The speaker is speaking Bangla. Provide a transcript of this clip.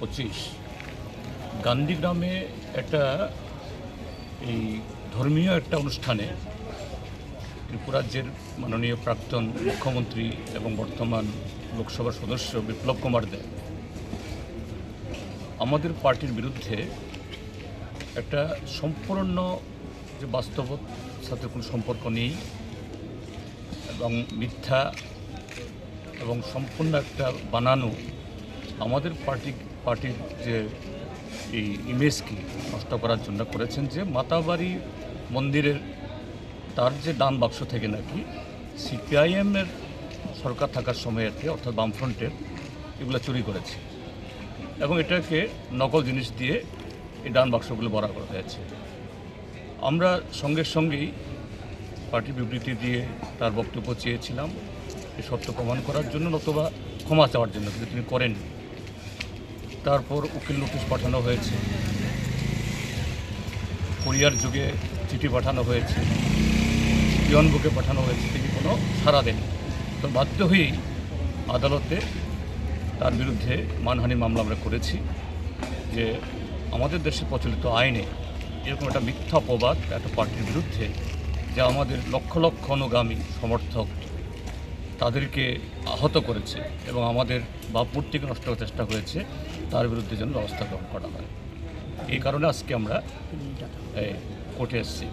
পঁচিশ। গান্ধীগ্রামে একটা এই ধর্মীয় একটা অনুষ্ঠানে ত্রিপুরা রাজ্যের মাননীয় প্রাক্তন মুখ্যমন্ত্রী এবং বর্তমান লোকসভার সদস্য বিপ্লব কুমার দেব আমাদের পার্টির বিরুদ্ধে একটা সম্পূর্ণ যে বাস্তবত সাথে কোনো সম্পর্ক নেই এবং মিথ্যা এবং সম্পূর্ণ একটা বানানো আমাদের পার্টি পার্টির যে এই ইমেজকে নষ্ট করার জন্য করেছেন যে মাতাবাড়ি মন্দিরের তার যে দান বাক্স থেকে নাকি সিপিআইএমের সরকার থাকার সময়েতে অর্থাৎ বামফ্রন্টের এগুলো চুরি করেছে। এবং এটাকে নকল জিনিস দিয়ে এই ডান বাক্সগুলো ভরা করা হয়েছে। আমরা সঙ্গে সঙ্গেই পার্টি বিবৃতি দিয়ে তার বক্তব্য চেয়েছিলাম। সত্য প্রমাণ করার জন্য নতুবা ক্ষমা চাওয়ার জন্য, কিন্তু তিনি করেননি। তারপর উকিল নোটিশ পাঠানো হয়েছে। কোরিয়ার যুগে চিঠি পাঠানো হয়েছে। পিয়ন বুকে পাঠানো হয়েছে। তিনি কোনো সাড়া দেন তো বাধ্য হয়েই আদালতে তার বিরুদ্ধে মানহানি মামলা আমরা করেছি যে আমাদের দেশে প্রচলিত আইনে এরকম একটা মিথ্যা অপবাদ একটা পার্টির বিরুদ্ধে যা আমাদের লক্ষ লক্ষ অনুগামী সমর্থক তাদেরকে আহত করেছে এবং আমাদের বাপমূর্তিকে নষ্ট করার চেষ্টা হয়েছে তার বিরুদ্ধে যেন ব্যবস্থা গ্রহণ করা হয়। এই কারণে আজকে আমরা কোর্টে এসেছি।